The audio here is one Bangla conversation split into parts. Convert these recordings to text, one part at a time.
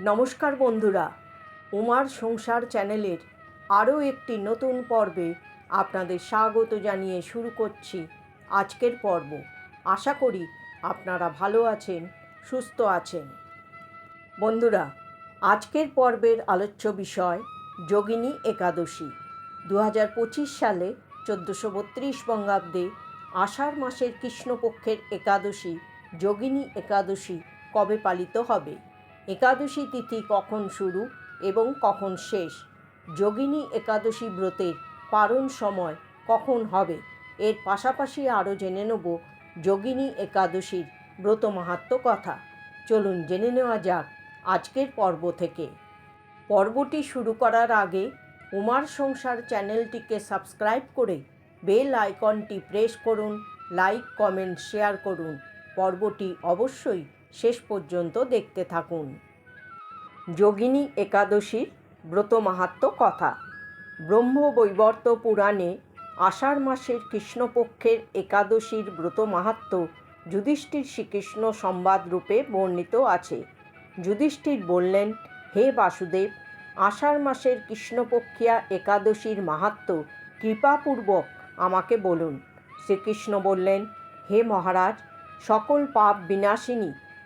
নমস্কার বন্ধুরা, উমার সংসার চ্যানেলের আরও একটি নতুন পর্বে আপনাদের স্বাগত জানিয়ে শুরু করছি আজকের পর্ব। আশা করি আপনারা ভালো আছেন, সুস্থ আছেন। বন্ধুরা, আজকের পর্বের আলোচ্য বিষয় যোগিনী একাদশী। দু হাজার পঁচিশ সালে চোদ্দোশো বত্রিশ বঙ্গাব্দে আষাঢ় মাসের কৃষ্ণপক্ষের একাদশী, যোগিনী একাদশী কবে পালিত হবে? একাদশী তিথি কখন শুরু এবং কখন শেষ? যোগিনী একাদশী ব্রতের পারণ সময় কখন হবে? এর পাশাপাশি আরও জেনে নেব যোগিনী একাদশীর ব্রত মাহাত্ম কথা। চলুন জেনে নেওয়া যাক আজকের পর্ব থেকে। পর্বটি শুরু করার আগে উমার সংসার চ্যানেলটিকে সাবস্ক্রাইব করে বেল আইকনটি প্রেস করুন, লাইক, কমেন্ট, শেয়ার করুন। পর্বটি অবশ্যই শেষ পর্যন্ত দেখতে থাকুন। যোগিনী একাদশীর ব্রত মাহাত্ম কথা। ব্রহ্মবৈবর্ত পুরাণে আষাঢ় মাসের কৃষ্ণপক্ষের একাদশীর ব্রত মাহাত্ম যুধিষ্ঠির শ্রীকৃষ্ণ সংবাদ রূপে বর্ণিত আছে। যুধিষ্ঠির বললেন, হে বাসুদেব, আষাঢ় মাসের কৃষ্ণপক্ষিয়া একাদশীর মাহাত্ম কৃপাপূর্বক আমাকে বলুন। শ্রীকৃষ্ণ বললেন, হে মহারাজ, সকল পাপ বিনাশিনী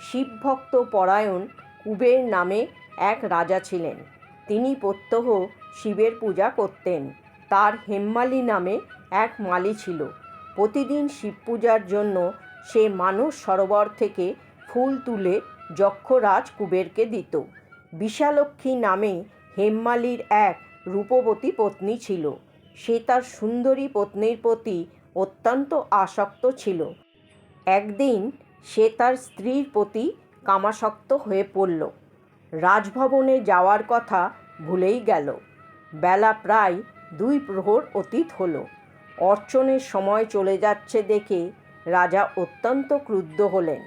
শিবভক্ত পরায়ণ কুবের নামে এক রাজা ছিলেন। তিনি প্রত্যহ শিবের পূজা করতেন। তার হেম্মালি নামে এক মালি ছিল। প্রতিদিন শিব পূজার জন্য সে মানস সরোবর থেকে ফুল তুলে যক্ষরাজ কুবেরকে দিত। বিশালক্ষী নামে হেম্মালির এক রূপবতী পত্নী ছিল। সে তার সুন্দরী পত্নীর প্রতি অত্যন্ত আসক্ত ছিল। একদিন সে তার স্ত্রীর প্রতি কামাসক্ত হয়ে পড়ল। রাজভবনে যাওয়ার কথা ভুলেই গেল। বেলা প্রায় দুই প্রহর অতীত হলো। অর্চনের সময় চলে যাচ্ছে দেখে রাজা অত্যন্ত ক্রুদ্ধ হলেন।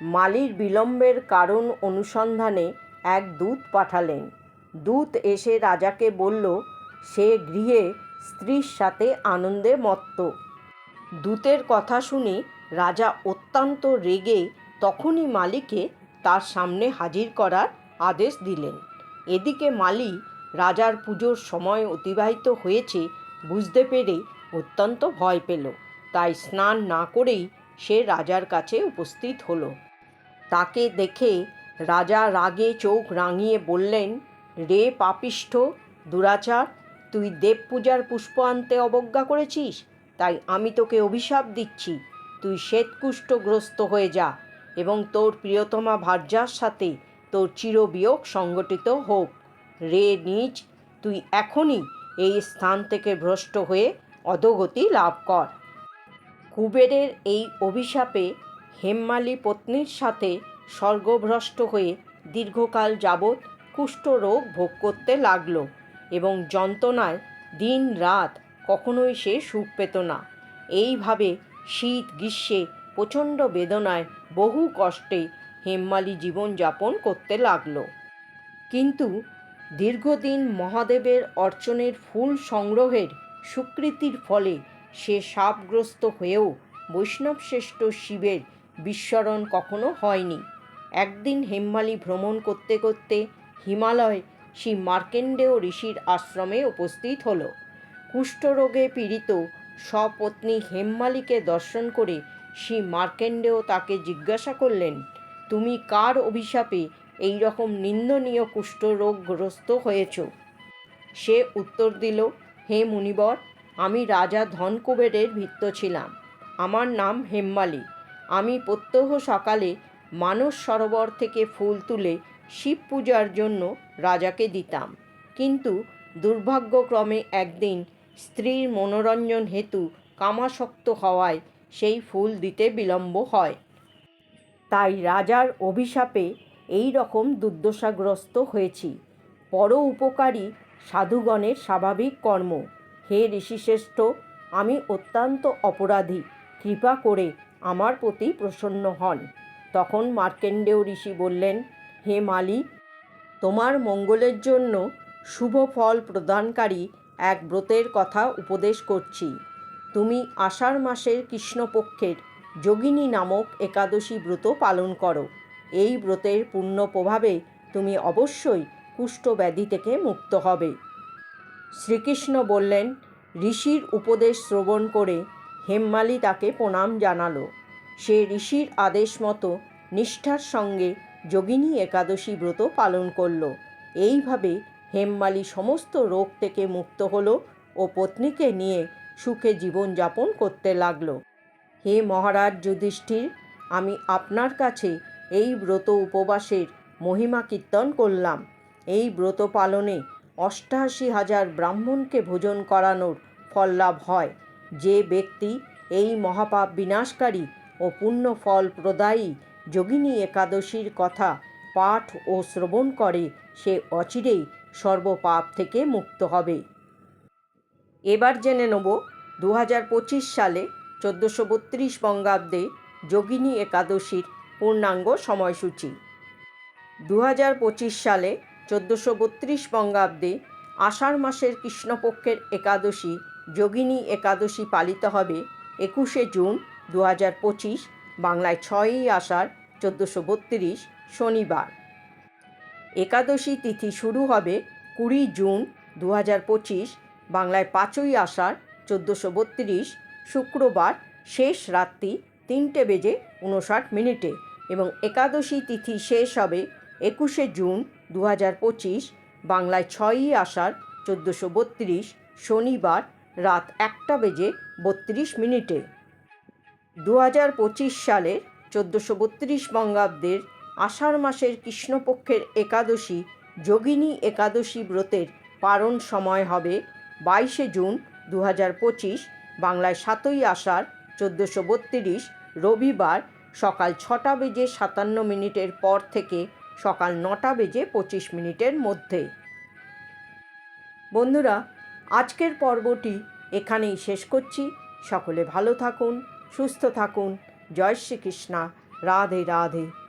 মালির বিলম্বের কারণ অনুসন্ধানে এক দূত পাঠালেন। দূত এসে রাজাকে বলল, সে গৃহে স্ত্রীর সাথে আনন্দে মত্ত। দূতের কথা শুনে রাজা অত্যন্ত রেগে তখনই মালিকে তার সামনে হাজির করার আদেশ দিলেন। এদিকে মালি রাজার পুজোর সময় অতিবাহিত হয়েছে বুঝতে পেরে অত্যন্ত ভয় পেল। তাই স্নান না করেই সে রাজার কাছে উপস্থিত হলো। তাকে দেখে রাজা রাগে চোখ রাঙিয়ে বললেন, রে পাপিষ্ঠ, দুরাচার, তুই দেব পূজার পুষ্প আনতে অবজ্ঞা করেছিস? তাই আমি তোকে অভিশাপ দিচ্ছি। তুই শ্বেতকুষ্ঠগ্রস্ত হয়ে যা এবং তোর প্রিয়তমা ভার্যার সাথে তোর চিরবিয়োগ সংগঠিত হোক। রে নিজ তুই এখনই এই স্থান থেকে ভ্রষ্ট হয়ে অধোগতি লাভ কর। কুবেরের এই অভিশাপে হেম্মালি পত্নীর সাথে স্বর্গভ্রষ্ট হয়ে দীর্ঘকাল যাবৎ কুষ্ঠরোগ ভোগ করতে লাগল এবং যন্ত্রণায় দিন রাত কখনোই সে সুখ পেত না। এইভাবে শীত গ্রীষ্মে প্রচণ্ড বেদনায় বহু কষ্টে হেম্মালি জীবনযাপন করতে লাগল। কিন্তু দীর্ঘদিন মহাদেবের অর্চনের ফুল সংগ্রহের স্বীকৃতির ফলে সে সাপগ্রস্ত হয়েও বৈষ্ণবশ্রেষ্ঠ শিবের বিস্মরণ কখনো হয়নি। একদিন হেম্মালি ভ্রমণ করতে করতে হিমালয় শ্রী মার্কেন্ডেয় ঋষির আশ্রমে উপস্থিত হল। কুষ্ঠরোগে পীড়িত সপত্নী হেমমালিকে দর্শন করে শ্রী মার্কেন্ডেয় তাকে জিজ্ঞাসা করলেন, তুমি কার অভিশাপে এই রকম নিন্দনীয় কুষ্ঠরোগগ্রস্ত হয়েছ? সে উত্তর দিল, হে মুনিবর, আমি রাজা ধনকুবেরের ভিত্ত ছিলাম। আমার নাম হেম্মালি। আমি প্রত্যহ সকালে মানস সরোবর থেকে ফুল তুলে শিব পূজার জন্য রাজাকে দিতাম। কিন্তু দুর্ভাগ্যক্রমে একদিন স্ত্রীর মনোরঞ্জন হেতু কামাসক্ত হওয়ায় সেই ফুল দিতে বিলম্ব হয়। তাই রাজার অভিশাপে এই রকম দুর্দশাগ্রস্ত হয়েছি। পর উপকারী সাধুগণের স্বাভাবিক কর্ম। হে ঋষিশ্রেষ্ঠ, আমি অত্যন্ত অপরাধী। কৃপা করে আমার প্রতি প্রসন্ন হন। তখন মার্কেন্ডেয় ঋষি বললেন, হে মালি তোমার মঙ্গলের জন্য শুভ ফল প্রদানকারী এক ব্রতের কথা উপদেশ করছি। তুমি আষাঢ় মাসের কৃষ্ণপক্ষের যোগিনী নামক একাদশী ব্রত পালন করো। এই ব্রতের পূর্ণ প্রভাবে তুমি অবশ্যই কুষ্ঠব্যাধি থেকে মুক্ত হবে। শ্রীকৃষ্ণ বললেন, ঋষির উপদেশ শ্রবণ করে হেমমালি তাকে প্রণাম জানালো। সে ঋষির আদেশ মতো নিষ্ঠার সঙ্গে যোগিনী একাদশী ব্রত পালন করল। এইভাবে হেমমালি সমস্ত রোগ থেকে মুক্ত হলো ও পত্নীকে নিয়ে সুখে জীবনযাপন করতে লাগল। হে মহারাজ যুধিষ্ঠির, আমি আপনার কাছে এই ব্রত উপবাসের মহিমা কীর্তন করলাম। এই ব্রত পালনে অষ্টাশি হাজার ব্রাহ্মণকে ভোজন করানোর ফল লাভ হয়। যে ব্যক্তি এই মহাপাপ বিনাশকারী ও পুণ্য ফল প্রদায়ী যোগিনী একাদশীর কথা পাঠ ও শ্রবণ করে, সে অচিরেই সর্বপাপ থেকে মুক্ত হবে। এবার জেনে নেব দু হাজার পঁচিশ সালে চোদ্দোশো বত্রিশ বঙ্গাব্দে যোগিনী একাদশীর পূর্ণাঙ্গ সময়সূচি। দু হাজার পঁচিশ সালে চোদ্দোশো বত্রিশ বঙ্গাব্দে আষাঢ় মাসের কৃষ্ণপক্ষের একাদশী যোগিনী একাদশী পালিত হবে একুশে জুন দু হাজার পঁচিশ, বাংলায় ছয়ই আষাঢ় চোদ্দোশো বত্রিশ। শনিবার। একাদশী তিথি শুরু হবে কুড়ি জুন দু হাজার পঁচিশ, বাংলায় পাঁচই আষাঢ় চোদ্দোশো বত্রিশ, শুক্রবার শেষ রাত্রি তিনটে বেজে উনষাট মিনিটে এবং একাদশী তিথি শেষ হবে একুশে জুন দু হাজার পঁচিশ, বাংলায় ছয়ই আষাঢ় চোদ্দোশো বত্রিশ, শনিবার রাত একটা বেজে বত্রিশ মিনিটে। দু হাজার পঁচিশ সালের চোদ্দোশো বত্রিশ বঙ্গাব্দের আষাঢ় মাসের কৃষ্ণপক্ষের একাদশী, যোগিনী একাদশী ব্রতের পারণ সময় হবে বাইশে জুন দু হাজার পঁচিশ, বাংলায় সাতই আষাঢ় চোদ্দোশো বত্রিশ, রবিবার সকাল ছটা বেজে সাতান্ন মিনিটের পর থেকে সকাল নটা বেজে পঁচিশ মিনিটের মধ্যে। বন্ধুরা, আজকের পর্বটি এখানেই শেষ করছি। সকলে ভালো থাকুন, সুস্থ থাকুন। জয় শ্রীকৃষ্ণা। রাধে রাধে।